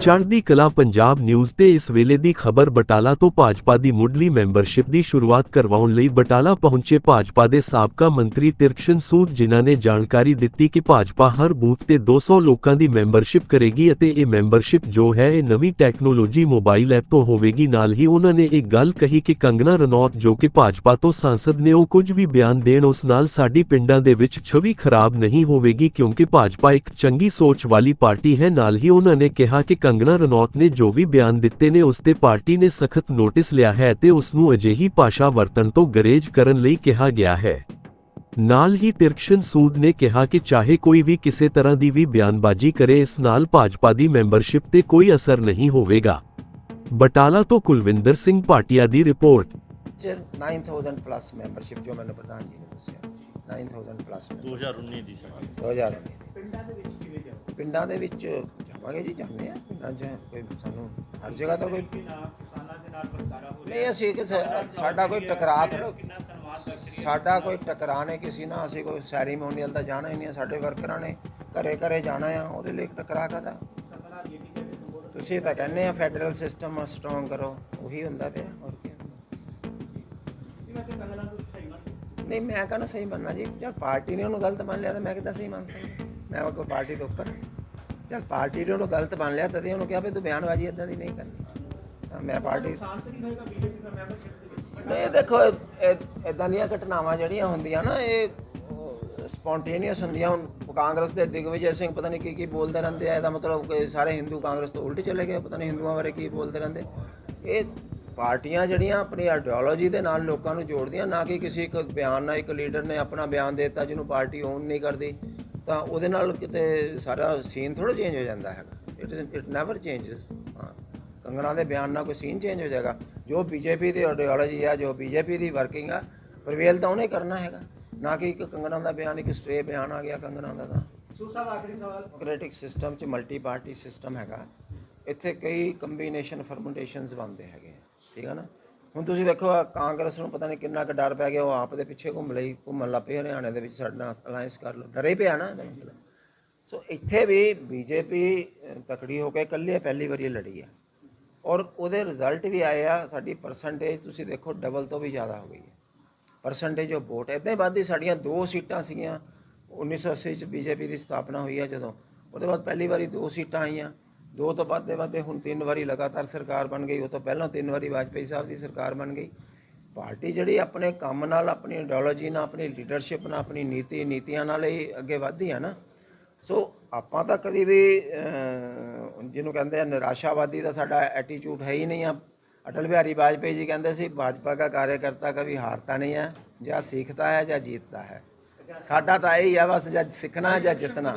ਚੜ੍ਹਦੀ ਕਲਾ ਪੰਜਾਬ ਨਿਊਜ਼ ਤੇ ਇਸ ਵੇਲੇ ਦੀ ਖਬਰ ਬਟਾਲਾ ਤੋਂ ਭਾਜਪਾ ਦੀ ਮੁੱਢਲੀ ਮੈਂਬਰਸ਼ਿਪ ਦੀ ਸ਼ੁਰੂਆਤ ਕਰਵਾਉਣ ਲਈ ਬਟਾਲਾ ਪਹੁੰਚੇ ਭਾਜਪਾ ਦੇ ਸਾਬਕਾ ਮੰਤਰੀ ਤਿਰਕਸ਼ਨ ਸੂਦ, ਜਿਨ੍ਹਾਂ ਨੇ ਜਾਣਕਾਰੀ ਦਿੱਤੀ ਕਿ ਭਾਜਪਾ ਹਰ ਬੂਥ ਤੇ 200 ਲੋਕਾਂ ਦੀ ਮੈਂਬਰਸ਼ਿਪ ਕਰੇਗੀ ਅਤੇ ਇਹ ਮੈਂਬਰਸ਼ਿਪ ਜੋ ਹੈ ਇਹ ਨਵੀਂ ਟੈਕਨੋਲੋਜੀ ਮੋਬਾਈਲ ਐਪ ਤੋਂ ਹੋਵੇਗੀ। ਨਾਲ ਹੀ ਉਹਨਾਂ ਨੇ ਇੱਕ ਗੱਲ ਕਹੀ ਕਿ ਕੰਗਨਾ ਰਣੌਤ ਜੋ ਕਿ ਭਾਜਪਾ ਤੋਂ ਸੰਸਦ ਨੇ ਉਹ ਕੁਝ ਵੀ ਬਿਆਨ ਦੇਣ, ਉਸ ਨਾਲ ਸਾਡੀ ਪਿੰਡਾਂ ਦੇ ਵਿੱਚ ਛਵੀ ਖਰਾਬ ਨਹੀਂ ਹੋਵੇਗੀ ਕਿਉਂਕਿ ਭਾਜਪਾ ਇੱਕ ਚੰਗੀ ਸੋਚ ਵਾਲੀ ਪਾਰਟੀ ਹੈ। ਨਾਲ ਹੀ ਉਹਨਾਂ ਨੇ ਕਿਹਾ ਕਿ ਕੰਗਨਾ ਰਣੌਤ ਨੇ ਜੋ ਵੀ ਬਿਆਨ ਦਿੱਤੇ ਨੇ ਉਸ ਤੇ ਪਾਰਟੀ ਨੇ ਸਖਤ ਨੋਟਿਸ ਲਿਆ ਹੈ ਤੇ ਉਸ ਨੂੰ ਅਜਿਹੀ ਭਾਸ਼ਾ ਵਰਤਣ ਤੋਂ ਗਰੇਜ ਕਰਨ ਲਈ ਕਿਹਾ ਗਿਆ ਹੈ। ਨਾਲ ਹੀ ਤਿਰਕਸ਼ਨ ਸੂਦ ਨੇ ਕਿਹਾ ਕਿ ਚਾਹੇ ਕੋਈ ਵੀ ਕਿਸੇ ਤਰ੍ਹਾਂ ਦੀ ਵੀ ਬਿਆਨਬਾਜ਼ੀ ਕਰੇ ਇਸ ਨਾਲ ਭਾਜਪਾ ਦੀ ਮੈਂਬਰਸ਼ਿਪ ਤੇ ਕੋਈ ਅਸਰ ਨਹੀਂ ਹੋਵੇਗਾ। ਬਟਾਲਾ ਤੋਂ ਕੁਲਵਿੰਦਰ ਸਿੰਘ ਭਾਟੀਆ ਦੀ ਰਿਪੋਰਟ। ਚ 9000 ਪਲੱਸ ਮੈਂਬਰਸ਼ਿਪ ਜੋ ਮੈਨੂੰ ਪ੍ਰਧਾਨ ਜੀ ਨੇ ਦੱਸਿਆ 9000 ਪਲੱਸ 2019 ਦੀ ਸਾਡੀ 2000 ਪਿੰਡਾਂ ਦੇ ਵਿੱਚ ਜਾਵਾਂਗੇ ਜੀ ਜਾਂਦੇ ਆ। ਪਿੰਡਾਂ 'ਚ ਕੋਈ ਸਾਨੂੰ ਹਰ ਜਗ੍ਹਾ ਤਾਂ ਕੋਈ ਨਹੀਂ ਅਸੀਂ ਕਿਸੇ ਸਾਡਾ ਕੋਈ ਟਕਰਾਅ ਥੋੜ੍ਹਾ ਸਾਡਾ ਕੋਈ ਟਕਰਾਅ ਨਹੀਂ ਕਿਸੇ ਨਾਲ। ਅਸੀਂ ਕੋਈ ਸੈਰੀਮੋਨੀਅਲ ਤਾਂ ਜਾਣਾ ਹੀ ਨਹੀਂ ਸਾਡੇ ਵਰਕਰਾਂ ਨੇ ਘਰੇ ਘਰੇ ਜਾਣਾ ਆ। ਉਹਦੇ ਲਈ ਟਕਰਾਅ ਕਾਹਦਾ? ਤੁਸੀਂ ਤਾਂ ਕਹਿੰਦੇ ਆ ਫੈਡਰਲ ਸਿਸਟਮ ਸਟਰੋਂਗ ਕਰੋ। ਉਹੀ ਹੁੰਦਾ ਪਿਆ। ਹੋਰ ਕੀ ਨਹੀਂ ਮੈਂ ਕਹਿੰਦਾ ਸਹੀ ਮੰਨਣਾ ਜੀ। ਜਦ ਪਾਰਟੀ ਨੇ ਉਹਨੂੰ ਗਲਤ ਮੰਨ ਲਿਆ ਤਾਂ ਮੈਂ ਕਿੱਦਾਂ ਸਹੀ ਮੰਨ ਸਕਦਾ? ਮੈਂ ਕੋਈ ਪਾਰਟੀ ਤੋਂ ਉੱਪਰ ਹਾਂ। ਪਾਰਟੀ ਨੇ ਉਹਨੂੰ ਗਲਤ ਮੰਨ ਲਿਆ, ਤਦੇ ਉਹਨੂੰ ਕਿਹਾ ਵੀ ਤੂੰ ਬਿਆਨਬਾਜ਼ੀ ਇਦਾਂ ਦੀ ਨਹੀਂ ਕਰਨੀ। ਤਾਂ ਮੈਂ ਪਾਰਟੀ ਨਹੀਂ, ਦੇਖੋ ਇਦਾਂ ਦੀਆਂ ਘਟਨਾਵਾਂ ਜਿਹੜੀਆਂ ਹੁੰਦੀਆਂ ਨਾ, ਇਹ ਸਪੌਂਟੇਨੀਅਸ ਹੁੰਦੀਆਂ। ਹੁਣ ਕਾਂਗਰਸ ਦੇ ਦਿਗਵਿਜੇ ਸਿੰਘ ਪਤਾ ਨਹੀਂ ਕੀ ਕੀ ਬੋਲਦੇ ਰਹਿੰਦੇ ਆ, ਇਹਦਾ ਮਤਲਬ ਕਿ ਸਾਰੇ ਹਿੰਦੂ ਕਾਂਗਰਸ ਤੋਂ ਉਲਟ ਚਲੇ ਗਏ, ਪਤਾ ਨਹੀਂ ਹਿੰਦੂਆਂ ਬਾਰੇ ਕੀ ਬੋਲਦੇ ਰਹਿੰਦੇ। ਇਹ ਪਾਰਟੀਆਂ ਜਿਹੜੀਆਂ ਆਪਣੀ ਆਈਡੀਓਲੋਜੀ ਦੇ ਨਾਲ ਲੋਕਾਂ ਨੂੰ ਜੋੜਦੀਆਂ, ਨਾ ਕਿ ਕਿਸੇ ਇੱਕ ਬਿਆਨ ਨਾਲ ਇੱਕ ਲੀਡਰ ਨੇ ਆਪਣਾ ਬਿਆਨ ਦੇ ਦਿੱਤਾ ਜਿਹਨੂੰ ਪਾਰਟੀ ਓਨ ਨਹੀਂ ਕਰਦੀ। ਤਾਂ ਉਹਦੇ ਨਾਲ ਕਿਤੇ ਸਾਰਾ ਸੀਨ ਥੋੜਾ ਚੇਂਜ ਹੋ ਜਾਂਦਾ ਹੈਗਾ। It is it never changes Kangana ਦੇ ਬਿਆਨ ਨਾਲ ਕੋਈ ਸੀਨ ਚੇਂਜ ਹੋ ਜਾਏਗਾ। ਜੋ ਬੀਜੇਪੀ ਦੀ ਆਈਡੀਓਲੋਜੀ ਹੈ ਜੋ ਬੀਜੇਪੀ ਦੀ ਵਰਕਿੰਗ ਆ ਪ੍ਰਵੇਲ ਤਾਂ ਉਹਨੇ ਕਰਨਾ ਹੈਗਾ। ਨਾ ਕਿ ਇੱਕ ਕੰਗਣਾ ਦਾ ਬਿਆਨ ਇੱਕ ਸਟ੍ਰੇ ਬਿਆਨ ਆ ਗਿਆ ਕੰਗਣਾ ਦਾ ਤਾਂ। ਸੂਸਾ ਆਖਰੀ ਸਵਾਲ। ਡੈਮੋਕ੍ਰੈਟਿਕ ਸਿਸਟਮ ਚ ਮਲਟੀ ਪਾਰਟੀ ਸਿਸਟਮ ਹੈਗਾ। ਇੱਥੇ ਕਈ ਕੰਬੀਨੇਸ਼ਨ ਫਰਮੈਂਟੇਸ਼ਨਸ ਬਣਦੇ ਹੈਗੇ ਆ, ਠੀਕ ਹੈ ਨਾ? ਹੁਣ ਤੁਸੀਂ ਦੇਖੋ ਆਹ ਕਾਂਗਰਸ ਨੂੰ ਪਤਾ ਨਹੀਂ ਕਿੰਨਾ ਕੁ ਡਰ ਪੈ ਗਿਆ, ਉਹ ਆਪ ਦੇ ਪਿੱਛੇ ਘੁੰਮ ਲਈ, ਘੁੰਮਣ ਲੱਗ ਪਏ ਹਰਿਆਣੇ ਦੇ ਵਿੱਚ, ਸਾਡੇ ਨਾਲ ਅਲਾਈਅੰਸ ਕਰ ਲਓ। ਡਰੇ ਪਿਆ ਨਾ, ਇਹਦਾ ਮਤਲਬ। ਸੋ ਇੱਥੇ ਵੀ ਬੀਜੇਪੀ ਤਕੜੀ ਹੋ ਕੇ ਇਕੱਲੇ ਪਹਿਲੀ ਵਾਰੀ ਇਹ ਲੜੀ ਆ। ਔਰ ਉਹਦੇ ਰਿਜ਼ਲਟ ਵੀ ਆਏ ਆ, ਸਾਡੀ ਪਰਸੈਂਟੇਜ ਤੁਸੀਂ ਦੇਖੋ ਡਬਲ ਤੋਂ ਵੀ ਜ਼ਿਆਦਾ ਹੋ ਗਈ ਹੈ ਪਰਸੈਂਟੇਜ ਉਹ ਵੋਟ ਇਦਾਂ ਹੀ ਵੱਧਦੀ ਸਾਡੀਆਂ ਦੋ ਸੀਟਾਂ ਸੀਗੀਆਂ 1980 ਚ ਬੀਜੇਪੀ ਦੀ ਸਥਾਪਨਾ ਹੋਈ ਆ ਜਦੋਂ। ਉਹਦੇ ਬਾਅਦ ਪਹਿਲੀ ਵਾਰੀ ਦੋ ਸੀਟਾਂ ਆਈਆਂ। ਦੋ ਤੋਂ ਵੱਧ ਦੇ ਵਾਧੇ ਹੁਣ ਤਿੰਨ ਵਾਰੀ ਲਗਾਤਾਰ ਸਰਕਾਰ ਬਣ ਗਈ, ਉਹ ਤੋਂ ਪਹਿਲਾਂ ਤਿੰਨ ਵਾਰੀ ਵਾਜਪਾਈ ਸਾਹਿਬ ਦੀ ਸਰਕਾਰ ਬਣ ਗਈ। ਪਾਰਟੀ ਜਿਹੜੀ ਆਪਣੇ ਕੰਮ ਨਾਲ, ਆਪਣੀ ਆਈਡੀਓਲੋਜੀ ਨਾਲ, ਆਪਣੀ ਲੀਡਰਸ਼ਿਪ ਨਾਲ, ਆਪਣੀ ਨੀਤੀ, ਨੀਤੀਆਂ ਨਾਲ ਹੀ ਅੱਗੇ ਵਧਦੀ ਹੈ ਨਾ। ਸੋ ਆਪਾਂ ਤਾਂ ਕਦੀ ਵੀ ਜਿਹਨੂੰ ਕਹਿੰਦੇ ਆ ਨਿਰਾਸ਼ਾਵਾਦੀ ਦਾ ਸਾਡਾ ਐਟੀਟਿਊਡ ਹੈ ਹੀ ਨਹੀਂ ਆ। ਅਟਲ ਬਿਹਾਰੀ ਵਾਜਪੇਈ ਜੀ ਕਹਿੰਦੇ ਸੀ, ਭਾਜਪਾ ਦਾ ਕਾਰਜਕਰਤਾ ਕਦੀ ਹਾਰਤਾ ਨਹੀਂ ਹੈ, ਜਾਂ ਸਿੱਖਦਾ ਹੈ ਜਾਂ ਜੀਤਦਾ ਹੈ। ਸਾਡਾ ਤਾਂ ਇਹ ਹੀ ਆ ਬਸ, ਜਾਂ ਸਿੱਖਣਾ ਜਾਂ ਜਿੱਤਣਾ।